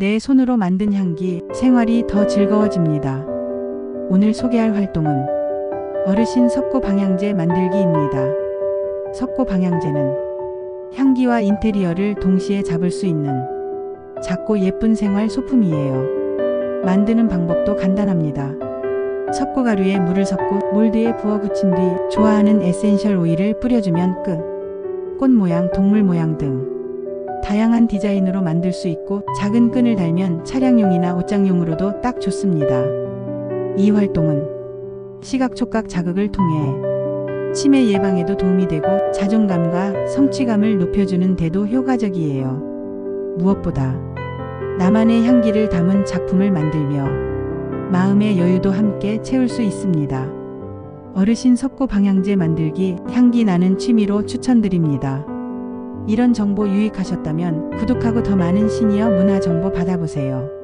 내 손으로 만든 향기, 생활이 더 즐거워집니다. 오늘 소개할 활동은 어르신 석고 방향제 만들기입니다. 석고 방향제는 향기와 인테리어를 동시에 잡을 수 있는 작고 예쁜 생활 소품이에요. 만드는 방법도 간단합니다. 석고 가루에 물을 섞고 몰드에 부어 붙인 뒤 좋아하는 에센셜 오일을 뿌려주면 끝. 꽃 모양, 동물 모양 등 다양한 디자인으로 만들 수 있고 작은 끈을 달면 차량용이나 옷장용으로도 딱 좋습니다. 이 활동은 시각 촉각 자극을 통해 치매 예방에도 도움이 되고 자존감과 성취감을 높여주는 데도 효과적이에요. 무엇보다 나만의 향기를 담은 작품을 만들며 마음의 여유도 함께 채울 수 있습니다. 어르신 석고 방향제 만들기 향기 나는 취미로 추천드립니다. 이런 정보 유익하셨다면 구독하고 더 많은 시니어 문화 정보 받아보세요.